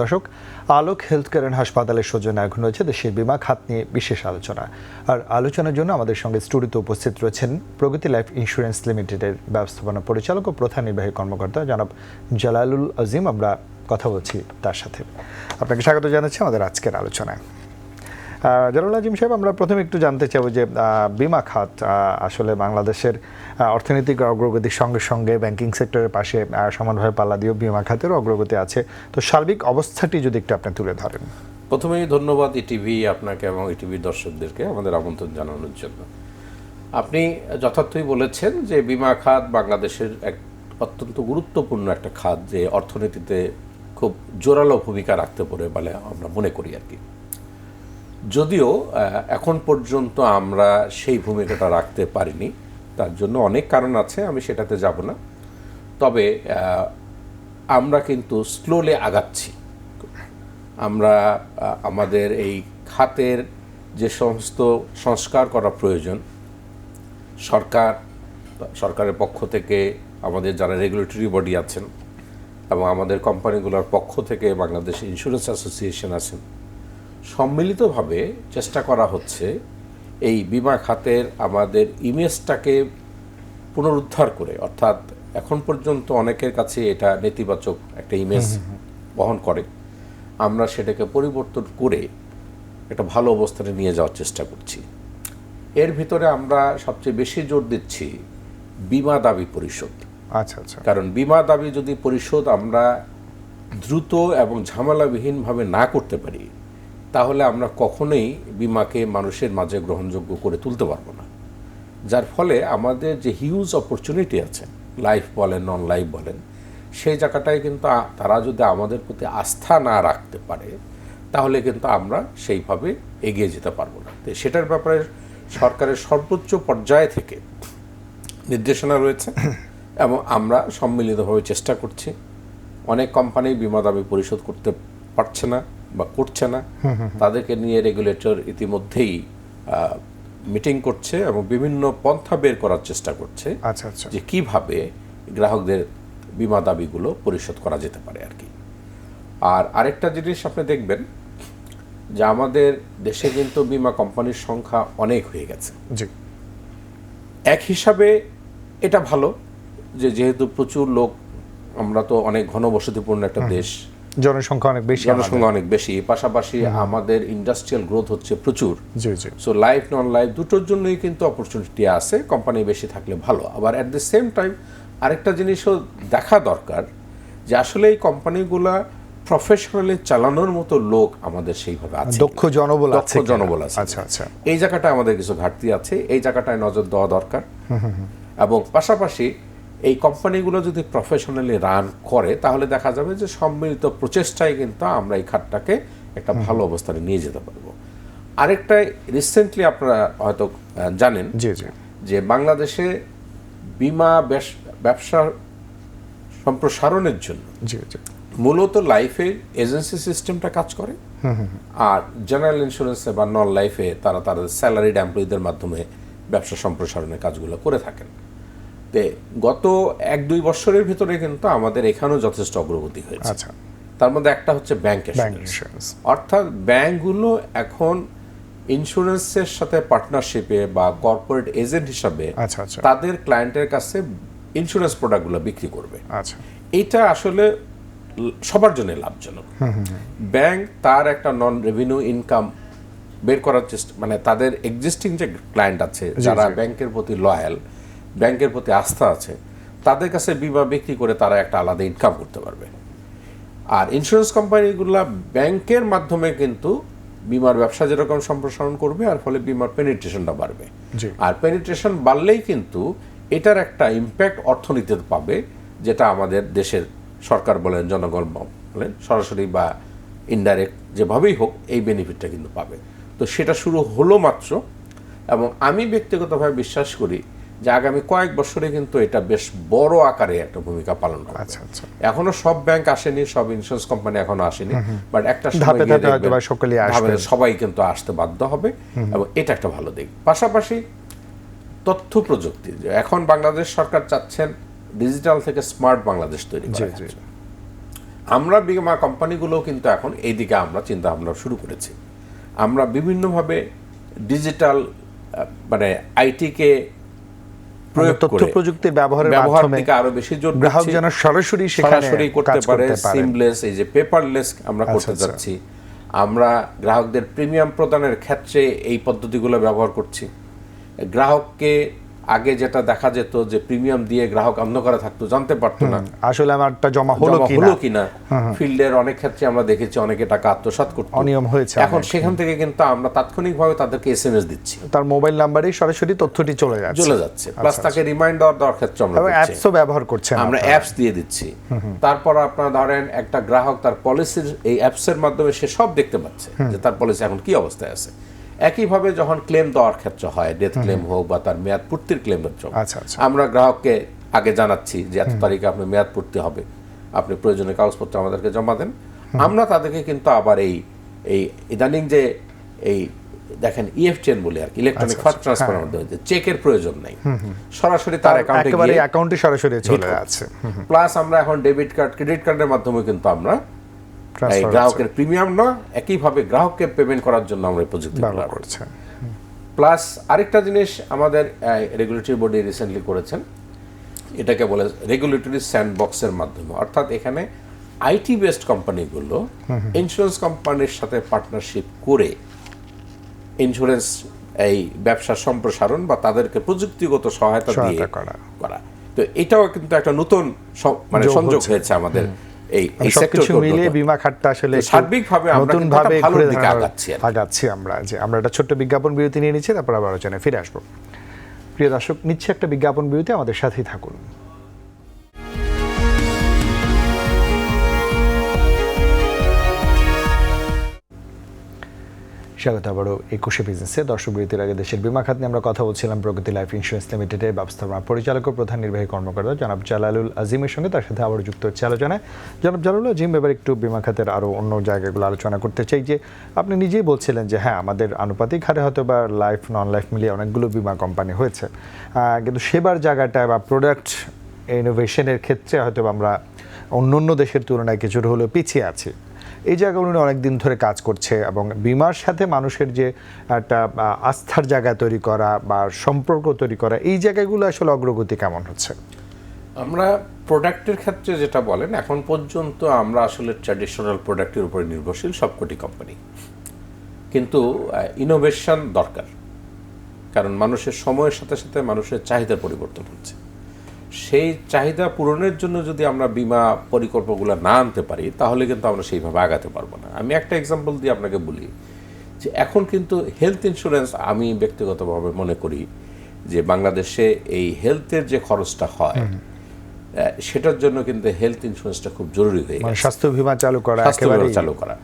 দর্শক, আলোক health care হাসপাতালের সৌজন্য এখন রয়েছে দেশের বিমা খাত নিয়ে বিশেষ আলোচনা। আর আলোচনার জন্য আমাদের সঙ্গে স্টুডিওতে উপস্থিত রয়েছেন প্রগতি লাইফ ইন্স্যুরেন্স লিমিটেডের ব্যবস্থাপনা পরিচালক ও প্রধান নির্বাহী কর্মকর্তা জনাব জালালুল আজিম। আমরা কথা বলছি তার সাথে। আপনাকে স্বাগত জানাচ্ছি আমাদের আজকের আলোচনায়। জালাল আজিম সাহেব, আমরা প্রথমে একটু জানতে চাইব যে বিমা খাত আসলে বাংলাদেশের অর্থনৈতিক অগ্রগতির সঙ্গে সঙ্গে ব্যাংকিং সেক্টরের পাশে সমানভাবে পাল্লা দিয়েও বিমা খাতেরও অগ্রগতি আছে। তো সার্বিক অবস্থাটি যদি একটু আপনি তুলে ধরেন। প্রথমেই ধন্যবাদ ইটিভি আপনাকে এবং ইটিভির দর্শকদেরকে আমাদের আমন্ত্রণ জানানোর জন্য। আপনি যথার্থই বলেছেন যে বিমা খাত বাংলাদেশের এক অত্যন্ত গুরুত্বপূর্ণ একটা খাত, যে অর্থনীতিতে খুব জোরালো ভূমিকা রাখতে পারে বলে আমরা মনে করি আর কি। যদিও এখন পর্যন্ত আমরা সেই ভূমিকাটা রাখতে পারিনি, তার জন্য অনেক কারণ আছে, আমি সেটাতে যাব না। তবে আমরা কিন্তু স্লোলে আগাচ্ছি। আমরা আমাদের এই খাতের যে সমস্ত সংস্কার করা প্রয়োজন, সরকার, সরকারের পক্ষ থেকে আমাদের যারা রেগুলেটরি বডি আছেন এবং আমাদের কোম্পানিগুলোর পক্ষ থেকে বাংলাদেশ ইন্স্যুরেন্স অ্যাসোসিয়েশন আছেন সম্মিলিতভাবে চেষ্টা করা হচ্ছে এই বিমা খাতের আমাদের ইমেজটাকে পুনরুদ্ধার করে। অর্থাৎ এখন পর্যন্ত অনেকের কাছে এটা নেতিবাচক একটা ইমেজ বহন করে। আমরা সেটাকে পরিবর্তন করে একটা ভালো অবস্থানে নিয়ে যাওয়ার চেষ্টা করছি। এর ভিতরে আমরা সবচেয়ে বেশি জোর দিচ্ছি বিমা দাবি পরিশোধ। আচ্ছা আচ্ছা। কারণ বিমা দাবি যদি পরিশোধ আমরা দ্রুত এবং ঝামেলাবিহীনভাবে না করতে পারি তাহলে আমরা কখনোই বিমাকে মানুষের মাঝে গ্রহণযোগ্য করে তুলতে পারব না। যার ফলে আমাদের যে হিউজ অপরচুনিটি আছে লাইফ বলেন নন লাইফ বলেন সেই জায়গাটায় কিন্তু তারা যদি আমাদের প্রতি আস্থা না রাখতে পারে তাহলে কিন্তু আমরা সেইভাবে এগিয়ে যেতে পারব না। তো সেটার ব্যাপারে সরকারের সর্বোচ্চ পর্যায় থেকে নির্দেশনা রয়েছে এবং আমরা সম্মিলিতভাবে চেষ্টা করছি। অনেক কোম্পানি বিমা দাবি পরিশোধ করতে পারছে না। বা করছে না তাদেরকে নিয়ে রেগুলেটর ইতিমধ্যেই মিটিং করছে এবং বিভিন্ন পন্থা বের করার চেষ্টা করছে আচ্ছা আচ্ছা। যে কীভাবে গ্রাহকদের বিমা দাবিগুলো পরিশোধ করা যেতে পারে আর কি। আর আরেকটা জিনিস আপনি দেখবেন যে আমাদের দেশে কিন্তু বিমা কোম্পানির সংখ্যা অনেক হয়ে গেছে। এক হিসাবে এটা ভালো যে যেহেতু প্রচুর লোক আমরা তো অনেক ঘনবসতিপূর্ণ একটা দেশ জনসংখ্যা অনেক বেশি জনসংখ্যা অনেক বেশি। পাশাপাশি আমাদের ইন্ডাস্ট্রিয়াল গ্রোথ হচ্ছে প্রচুর। জি জি। সো লাইফ নন লাইফ দুটোর জন্যই কিন্তু অপরচুনিটি আছে কোম্পানি বেশি থাকলে ভালো। আবার অ্যাট দ্য সেম টাইম আরেকটা জিনিসও দেখা দরকার যে আসলে এই কোম্পানিগুলা প্রফেশনালি চালানোর মতো লোক আমাদের সেইভাবে আছে দক্ষ জনবল আছে কিনা? জনবল আছে আচ্ছা আচ্ছা। এই জায়গাটায় আমাদের কিছু ঘাটতি আছে। এই জায়গাটায় নজর দেওয়া দরকার। এবং পাশাপাশি এই কোম্পানিগুলো যদি প্রফেশনালি রান করে তাহলে দেখা যাবে যে সম্মিলিত প্রচেষ্টায় কিন্তু আমরা এই খাতটাকে একটা ভালো অবস্থানে নিয়ে যেতে পারব। আরেকটা রিসেন্টলি আপনারা হয়তো জানেন যে বাংলাদেশে বিমা ব্যবসা সম্প্রসারণের জন্য মূলত লাইফে এজেন্সি সিস্টেমটা কাজ করে। আর জেনারেল ইন্স্যুরেন্সে বা নন লাইফে তারা তাদের স্যালারিড এমপ্লয়ীদের মাধ্যমে ব্যবসা সম্প্রসারণের কাজগুলো করে থাকেন। তে গত এক দুই বছরের ভিতরে কিন্তু আমাদের এখানেও যথেষ্ট অগ্রগতি হয়েছে। আচ্ছা। তার মধ্যে একটা হচ্ছে ব্যাংক ইন্স্যুরেন্স অর্থাৎ ব্যাংকগুলো এখন ইন্স্যুরেন্সের সাথে পার্টনারশিপে বা কর্পোরেট এজেন্ট হিসাবে আচ্ছা আচ্ছা। তাদের ক্লায়েন্টের কাছে ইন্স্যুরেন্স প্রোডাক্টগুলো বিক্রি করবে। আচ্ছা। এটা আসলে সবার জন্য লাভজনক। ব্যাংক তার একটা নন রেভিনিউ ইনকাম বের করার চেষ্টা মানে তাদের এক্সিস্টিং যে ক্লায়েন্ট আছে যারা ব্যাংকের প্রতি লয়াল ব্যাংকের প্রতি আস্থা আছে তাদের কাছে বিমা বিক্রি করে তারা একটা আলাদা ইনকাম করতে পারবে। আর ইন্স্যুরেন্স কোম্পানিগুলো ব্যাংকের মাধ্যমে কিন্তু বিমার ব্যবসা যেরকম সম্প্রসারণ করবে আর ফলে বিমার পেনিট্রেশনটা বাড়বে। আর পেনিট্রেশন বাড়লেই কিন্তু এটার একটা ইম্প্যাক্ট অর্থনীতিতে পাবে যেটা আমাদের দেশের সরকার বলেন জনগণ বলেন সরাসরি বা ইনডাইরেক্ট যেভাবেই হোক এই বেনিফিটটা কিন্তু পাবে। তো সেটা শুরু হলো মাত্র এবং আমি ব্যক্তিগতভাবে বিশ্বাস করি যে আগামী কয়েক বছরে কিন্তু এটা বেশ বড় আকারে একটা ভূমিকা পালন করবে। আচ্ছা আচ্ছা। এখনও সব ব্যাংক আসেনি সব ইন্স্যুরেন্স কোম্পানি এখনও আসেনি বাট একটা সময় ধাপে ধাপে হয়তো সকলেই আসবে। সবাই কিন্তু আসতে বাধ্য হবে এবং এটা একটা ভালো দিক। পাশাপাশি তথ্য প্রযুক্তি যে এখন বাংলাদেশ সরকার চাচ্ছেন ডিজিটাল থেকে স্মার্ট বাংলাদেশ তৈরি করা আমরা বিমা কোম্পানিগুলো কিন্তু এখন এই দিকে আমরা চিন্তা ভাবনা শুরু করেছি। আমরা বিভিন্নভাবে ডিজিটাল মানে আইটিকে তথ্য করে প্রযুক্তির ব্যবহারের ব্যবহার থেকে আরও বেশি জোর গ্রাহক যেন সরাসরি সরাসরি করতে পারে সিমলেস এই যে পেপারলেস আমরা করতে আচ্ছা। যাচ্ছি। আমরা গ্রাহকদের প্রিমিয়াম প্রদানের ক্ষেত্রে এই পদ্ধতিগুলো ব্যবহার করছি। গ্রাহককে আগে যেটা দেখা যেত যে প্রিমিয়াম দিয়ে গ্রাহক অন্ধকারে থাকতো জানতে পারতো না। আসলে আমারটা জমা হলো কি হলো কিনা। ফিল্ডের অনেক ক্ষেত্রে আমরা দেখেছি অনেকে টাকা আত্মসাৎ করতো। অনিয়ম হয়েছে এখন সেখান থেকে কিন্তু আমরা তাৎক্ষণিকভাবে তাদেরকে এসএমএস দিচ্ছি। তার মোবাইল নাম্বারেই সরাসরি তথ্যটি চলে যাচ্ছে। চলে যাচ্ছে। প্লাস তাকে রিমাইন্ডার দেওয়ার ক্ষেত্রে আমরা করছি। অ্যাপসও ব্যবহার করছেন আমরা অ্যাপস দিয়ে দিচ্ছি। তারপর আপনারা ধরেন একটা গ্রাহক তার পলিসির এই অ্যাপসের মাধ্যমে সে সব দেখতে পাচ্ছে যে তার পলিসি এখন কি অবস্থায় আছে। একইভাবে যখন ক্লেম দেওয়ার ক্ষেত্রে হয় ডেথ ক্লেম হোক বা তার মেয়াদ পূর্তির ক্লেমের জন্য। আচ্ছা, আচ্ছা। আমরা গ্রাহককে আগে জানাচ্ছি যে এত তারিখে আপনি মেয়াদ পূর্তি হবে। আপনি প্রয়োজনীয় কাগজপত্র আমাদেরকে জমা দেন। আমরা তাদেরকে কিন্তু আবার এই এই ইদানিং যে এই দেখেন ইএফটিএন বলে আর কি ইলেকট্রনিক ফান্ড ট্রান্সফারের মাধ্যমে যে চেকের প্রয়োজন নাই। সরাসরি তার অ্যাকাউন্টে গিয়ে অ্যাকাউন্টে সরাসরি চলে। যাচ্ছে। প্লাস আমরা এখন ডেবিট কার্ড ক্রেডিট কার্ডের মাধ্যমে কিন্তু আমরা ট্রান্সফার গ্রাহকের প্রিমিয়াম না একইভাবে গ্রাহককে পেমেন্ট করার জন্য আমরা এই প্রযুক্তি ব্যবহার করছে। প্লাস আরেকটা জিনিস আমাদের রেগুলেটরি বডি রিসেন্টলি করেছেন। এটাকে বলে রেগুলেটরি স্যান্ডবক্সের মাধ্যমে। অর্থাৎ এখানে আইটি বেসড কোম্পানিগুলো ইন্স্যুরেন্স কোম্পানির সাথে পার্টনারশিপ করে ইন্স্যুরেন্স এই ব্যবসা সম্প্রসারণ বা তাদেরকে প্রযুক্তিগত সহায়তা দিয়ে করা। করা। তো এটাও কিন্তু একটা নতুন মানে সংযোগ হয়েছে আমাদের। এই এই সবকিছু মিলিয়ে বিমা খাতটা আসলে সার্বিকভাবে আমরা নতুন ভাবে ঘুরে আগাচ্ছি আমরা যে আমরা একটা ছোট্ট বিজ্ঞাপন বিরতি নিয়ে নিচ্ছি তারপর আবার আলোচনায় ফিরে আসব। প্রিয় দর্শক নিচ্ছে একটা বিজ্ঞাপন বিরতি আমাদের সাথেই থাকুন। স্বাগত আবারও একুশে বিজনেসে দর্শক বিরতির আগে দেশের বিমা খাত নিয়ে আমরা কথা বলছিলাম প্রগতি লাইফ ইন্স্যুরেন্স লিমিটেডের ব্যবস্থাপনা পরিচালক ও প্রধান নির্বাহী কর্মকর্তা জনাব জালালুল আজিমের সঙ্গে তার সাথে আবারও যুক্ত হচ্ছে আলোচনায়। জনাব জালালুল আজিম, এবার একটু বিমা খাতের আরও অন্য জায়গাগুলো আলোচনা করতে চাই যে, আপনি নিজেই বলছিলেন যে হ্যাঁ আমাদের আনুপাতিক হারে হয়তো বা লাইফ নন লাইফ মিলিয়ে অনেকগুলো বিমা কোম্পানি হয়েছে। কিন্তু সেবার জায়গাটায় বা প্রোডাক্ট ইনোভেশনের ক্ষেত্রে হয়তো আমরা অন্য অন্য দেশের তুলনায় কিছুটা হলেও পিছিয়ে আছি। এই জায়গাগুলো অনেক দিন ধরে কাজ করছে এবং বিমার সাথে মানুষের যে একটা আস্থার জায়গা তৈরি করা বা সম্পর্ক তৈরি করা, এই জায়গাগুলো আসলে অগ্রগতি কেমন হচ্ছে? আমরা প্রোডাক্টের ক্ষেত্রে যেটা বলেন, এখন পর্যন্ত আমরা আসলে ট্র্যাডিশনাল প্রোডাক্টের উপরে নির্ভরশীল সবকটি কোম্পানি কিন্তু ইনোভেশন দরকার। কারণ মানুষের সময়ের সাথে সাথে মানুষের চাহিদার পরিবর্তন হচ্ছে। সেই চাহিদা পূরণের জন্য যদি আমরা বিমা পরিকল্পনাগুলো না আনতে পারি তাহলে কিন্তু আমরা সেইভাবে আগাতে পারব না। আমি একটা এক্সাম্পল দিয়ে আপনাকে বলি যে এখন কিন্তু হেলথ ইন্স্যুরেন্স আমি ব্যক্তিগতভাবে মনে করি যে বাংলাদেশে এই হেলথের যে খরচটা হয় সেটার জন্য কিন্তু হেলথ ইন্স্যুরেন্সটা খুব জরুরি হয়ে মানে গেছে। স্বাস্থ্য বীমা চালু করা চালু করা।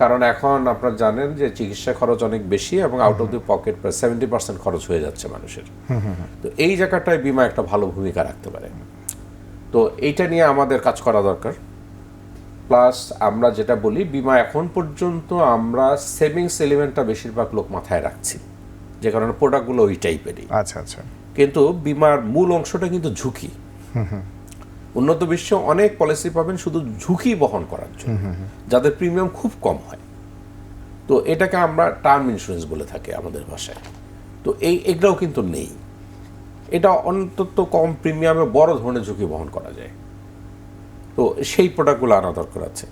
কারণ এখন আপনারা জানেন যে চিকিৎসা খরচ অনেক বেশি এবং আউট অফ দি পকেট প্রায় সেভেন্টি পার্সেন্ট খরচ হয়ে যাচ্ছে মানুষের। তো এই জায়গাটায় বিমা একটা ভালো ভূমিকা রাখতে পারে। তো এইটা নিয়ে আমাদের কাজ করা দরকার। প্লাস আমরা যেটা বলি বিমা এখন পর্যন্ত আমরা সেভিংস এলিমেন্টটা বেশিরভাগ লোক মাথায় রাখছি। যে কারণে প্রোডাক্টগুলো ওই টাইপেরই আচ্ছা আচ্ছা। কিন্তু বিমার মূল অংশটা কিন্তু ঝুঁকি। উন্নত বিশ্বে অনেক পলিসি পাবেন শুধু ঝুঁকি বহন করার জন্য। যাদের প্রিমিয়াম খুব কম হয়। তো এটাকে আমরা টার্ম ইন্স্যুরেন্স বলে থাকি আমাদের ভাষায়। তো এই এগুলোও কিন্তু নেই। এটা অন্তত কম প্রিমিয়ামে বড় ধরনের ঝুঁকি বহন করা যায়। তো সেই প্রোডাক্টগুলো আনা দরকার আছে।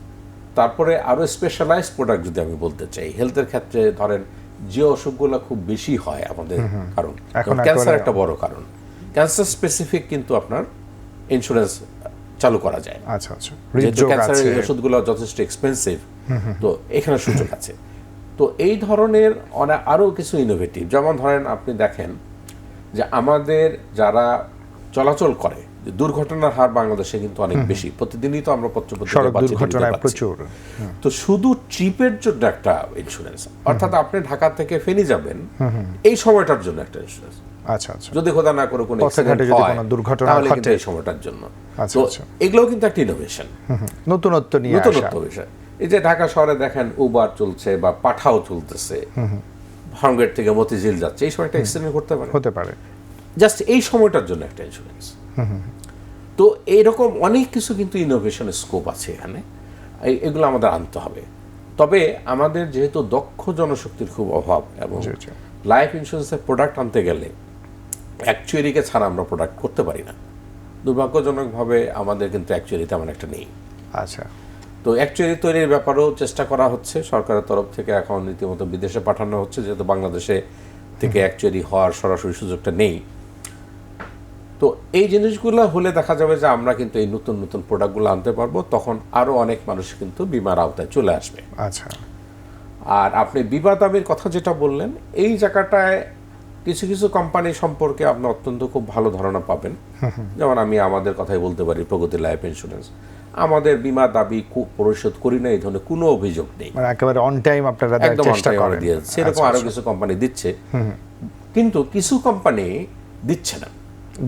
তারপরে আরও স্পেশালাইজ প্রোডাক্ট যদি আমি বলতে চাই হেলথের ক্ষেত্রে ধরেন যে অসুখগুলো খুব বেশি হয় আমাদের কারণ। ক্যান্সার একটা বড় কারণ। ক্যান্সার স্পেসিফিক কিন্তু আপনার ইন্স্যুরেন্স চালু করা যায়। আচ্ছা আচ্ছা। যেহেতু ক্যান্সারের ওষুধগুলো যথেষ্ট এক্সপেন্সিভ তো এখানে সুযোগ আছে। তো এই ধরনের অনেক আরও কিছু ইনোভেটিভ যেমন ধরেন আপনি দেখেন যে আমাদের যারা চলাচল করে যে দুর্ঘটনার হার বাংলাদেশে কিন্তু অনেক বেশি। প্রতিদিনই তো আমরা পত্রপত্রিকায়। প্রচুর। তো শুধু ট্রিপের জন্য একটা ইন্স্যুরেন্স অর্থাৎ আপনি ঢাকা থেকে ফেনি যাবেন এই সময়টার জন্য একটা ইন্স্যুরেন্স আচ্ছা আচ্ছা। যদি খোদা না করে কোনো পথে যদি কোনো দুর্ঘটনা তাহলে। কিন্তু এই সময়টার জন্য। আচ্ছা, তো আচ্ছা। এগুলোও কিন্তু একটা ইনোভেশন নতুনত্ব নিয়ে নতুনত্ব বিষয়। এই যে ঢাকা শহরে দেখেন উবার চলছে বা পাঠাও চলতেছে। ফার্মগেট থেকে মতিঝিল যাচ্ছে। এই সময়টা এক্সটেন্ড করতে পারে। হতে পারে। জাস্ট এই সময়টার জন্য একটা ইন্স্যুরেন্স তো এইরকম অনেক কিছু কিন্তু ইনোভেশনের স্কোপ আছে এখানে। এগুলো আমাদের আনতে হবে। তবে আমাদের যেহেতু দক্ষ জনশক্তির খুব অভাব এবং। লাইফ ইন্স্যুরেন্সের প্রোডাক্ট আনতে গেলে অ্যাকচুয়ারিকে ছাড়া আমরা প্রোডাক্ট করতে পারি না। দুর্ভাগ্যজনকভাবে আমাদের কিন্তু অ্যাকচুয়ারি তেমন একটা নেই। আচ্ছা। তো অ্যাকচুয়ালি তৈরির ব্যাপারেও চেষ্টা করা হচ্ছে। সরকারের তরফ থেকে এখন রীতিমতো বিদেশে পাঠানো হচ্ছে যেহেতু বাংলাদেশে থেকে অ্যাকচুয়ালি হওয়ার সরাসরি সুযোগটা নেই। তো এই জিনিসগুলো হলে দেখা যাবে যে আমরা কিন্তু এই নতুন নতুন প্রোডাক্টগুলো আনতে পারব। তখন আরও অনেক মানুষ কিন্তু বিমার আওতায় চলে আসবে। আচ্ছা। আর আপনি বিমা দাবির কথা যেটা বললেন এই জায়গাটায় কিছু কিছু কোম্পানি সম্পর্কে আপনি অত্যন্ত খুব ভালো ধারণা পাবেন। যেমন আমি আমাদের কথাই বলতে পারি প্রগতি লাইফ ইন্স্যুরেন্স আমাদের বিমা দাবি পরিশোধ করি না এই ধরনের কোনো অভিযোগ নেই। মানে একেবারে অন টাইম আপনারা একদম চেষ্টা দিচ্ছি। এরকম আরও কিছু কোম্পানি দিচ্ছে। কিন্তু কিছু কোম্পানি দিচ্ছে না।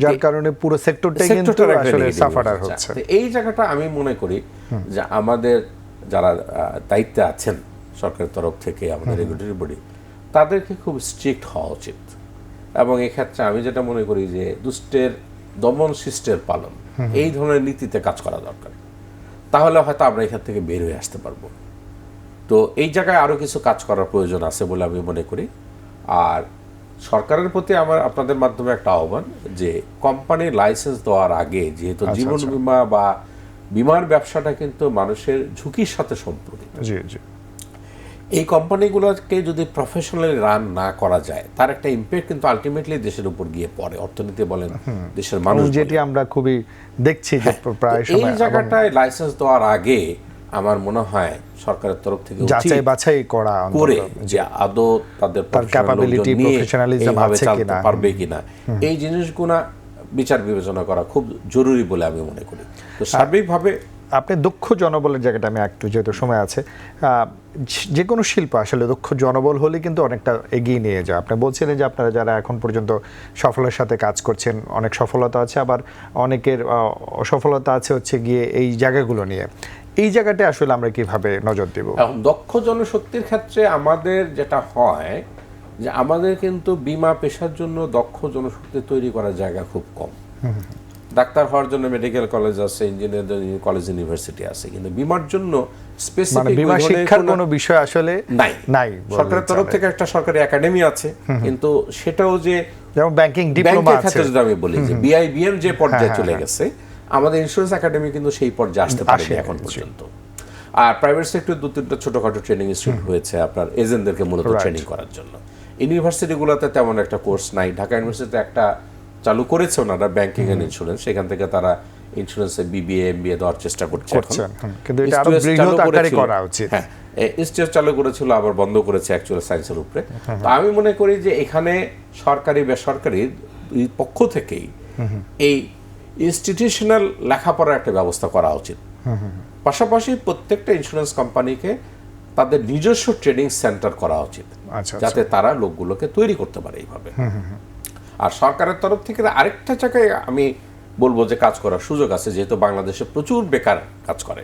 যার কারণে পুরো সেক্টরটাই কিন্তু আসলে সাফারার হচ্ছে। হচ্ছে এই জায়গাটা আমি মনে করি যে আমাদের যারা দায়িত্বে আছেন সরকারের তরফ থেকে আমাদের রেগুলেটরি বডি তাদেরকে খুব স্ট্রিক্ট হওয়া উচিত। এবং এক্ষেত্রে আমি যেটা মনে করি যে দুষ্টের দমন শিষ্টের পালন এই ধরনের নীতিতে কাজ করা দরকার। তাহলে হয়তো আমরা এখান থেকে বের হয়ে আসতে পারব। তো এই জায়গায় আরও কিছু কাজ করার প্রয়োজন আছে বলে আমি মনে করি। আর সরকারের প্রতি আমার আপনাদের মাধ্যমে একটা আহ্বান যে কোম্পানি লাইসেন্স দেওয়ার আগে যেহেতু জীবন বীমা বা বিমার ব্যবসাটা কিন্তু মানুষের ঝুঁকির সাথে সম্পর্কিত। এই কোম্পানিগুলোকে যদি প্রফেশনালি রান না করা যায় তার একটা ইম্প্যাক্ট কিন্তু আলটিমেটলি দেশের উপর গিয়ে পড়ে। অর্থনীতি বলেন দেশের মানুষ যেটি আমরা খুবই দেখছি যে প্রায় হ্যাঁ, এই সময় জায়গাটায় লাইসেন্স দেওয়ার আগে আমার মনে হয় সরকারের তরফ থেকে যাচাই বাছাই করা করে যে আদৌ তাদের professionalism এইভাবে আছে কিনা। পারবে কিনা। এই জিনিসগুলা বিচার বিবেচনা করা খুব জরুরি বলে আমি মনে করি। তো সার্বিকভাবে আপনি দক্ষ জনবলের জায়গাটা আমি একটু যেহেতু সময় আছে যে কোনো শিল্প আসলে দক্ষ জনবল হলে কিন্তু অনেকটা এগিয়ে নিয়ে যায় আপনি বলছিলেন যে আপনারা যারা এখন পর্যন্ত সফলের সাথে কাজ করছেন অনেক সফলতা আছে আবার অনেকের অসফলতা আছে হচ্ছে গিয়ে এই জায়গাগুলো নিয়ে। এই জায়গাটা আসলে আমরা কীভাবে নজর দেব? দক্ষ জনশক্তির ক্ষেত্রে আমাদের যেটা হয় যে আমাদের কিন্তু বিমা পেশার জন্য দক্ষ জনশক্তি তৈরি করার জায়গা খুব কম। ডাক্তার হওয়ার জন্য মেডিকেল কলেজ আছে ইঞ্জিনিয়ারদের কলেজ ইউনিভার্সিটি আছে কিন্তু বিমার জন্য মানে স্পেসিফিক বিমা শিক্ষার কোনো বিষয় আসলে নাই। নাই সরকারের তরফ থেকে একটা সরকারি একাডেমি আছে কিন্তু সেটাও যে যেমন ব্যাংকিং ডিপ্লোমা আছে। যদি আমি বলি যে বিআইবিএম যে পর্যায়ে হ্যাঁ, চলে হ্যাঁ, গেছে আমাদের ইন্স্যুরেন্স একাডেমি কিন্তু সেই পর্যায়ে আসতে পারেনি এখন পর্যন্ত। আর প্রাইভেট সেক্টর দু তিনটা ছোটখাটো ট্রেনিং ইনস্টিটিউট হয়েছে আপনার এজেন্টদেরকে মূলত ট্রেনিং করার জন্য। ইউনিভার্সিটিগুলোতে তেমন একটা কোর্স নাই ঢাকা ইউনিভার্সিটিতে একটা চালু করেছে ওনারা ব্যাংকিং এন্ড ইন্স্যুরেন্স সেখান থেকে তারা ইন্স্যুরেন্সে বিবিএ এমবিএ দেওয়ার চেষ্টা করছে এখন। করছেন, হুম। কিন্তু এটা আরও বৃহৎ চালু আকারে করেছিল। করা উচিত। হ্যাঁ চালু করেছিল আবার বন্ধ করেছে অ্যাকচুয়াল সায়েন্সের উপরে। তো আমি মনে করি যে এখানে সরকারি বেসরকারি দুই পক্ষ থেকেই এই ইনস্টিটিউশনাল লেখাপড়ার একটা ব্যবস্থা করা উচিত। পাশাপাশি প্রত্যেকটা ইন্স্যুরেন্স কোম্পানিকে তাদের নিজস্ব ট্রেনিং সেন্টার করা উচিত। আচ্ছা, যাতে তারা লোকগুলোকে তৈরি করতে পারে এইভাবে। আর সরকারের তরফ থেকে আরেকটা জায়গায় আমি বলব যে কাজ করার সুযোগ আছে যেহেতু বাংলাদেশে প্রচুর বেকার কাজ করে।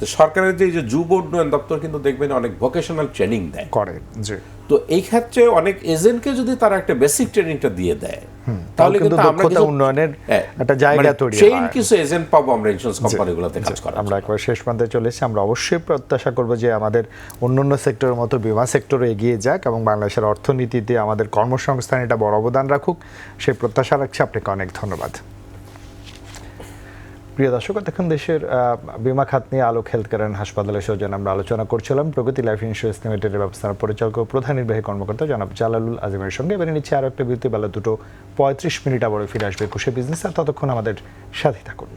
তো সরকারের যে এই যে যুব উন্নয়ন দপ্তর কিন্তু দেখবেন অনেক ভোকেশনাল ট্রেনিং দেয়। করে তো এই ক্ষেত্রে অনেক এজেন্টকে যদি তারা একটা বেসিক ট্রেনিংটা দিয়ে দেয় তাহলে কিন্তু দক্ষতা উন্নয়নের হ্যাঁ, একটা জায়গা মানে তৈরি হয় হয়। কিছু এজেন্ট পাবো আমরা ইন্স্যুরেন্স কোম্পানিগুলোতে কাজ করার আমরা একবার শেষ প্রান্তে চলে এসেছি। আমরা অবশ্যই প্রত্যাশা করব যে আমাদের অন্যান্য সেক্টরের মতো বিমা সেক্টরও এগিয়ে যাক এবং বাংলাদেশের অর্থনীতিতে আমাদের কর্মসংস্থান এটা বড় অবদান রাখুক। সেই প্রত্যাশা রাখছি। আপনাকে অনেক ধন্যবাদ। প্রিয় দর্শক, দেখুন, দেশের বিমা খাত নিয়ে আলোক হেলথ কেয়ার হাসপাতালের সৌজন্য আমরা আলোচনা করছিলাম। প্রগতি লাইফ ইন্স্যুরেন্স লিমিটেডের ব্যবস্থাপনা পরিচালক ও প্রধান নির্বাহী কর্মকর্তা জনাব জালালুল আজমের সঙ্গে। এবারে নিচ্ছে আরও একটা বিরতি বেলা দুটো পঁয়ত্রিশ মিনিট আবার ফিরে আসবে একুশে বিজনেস আর ততক্ষণ আমাদের সাথে থাকুন।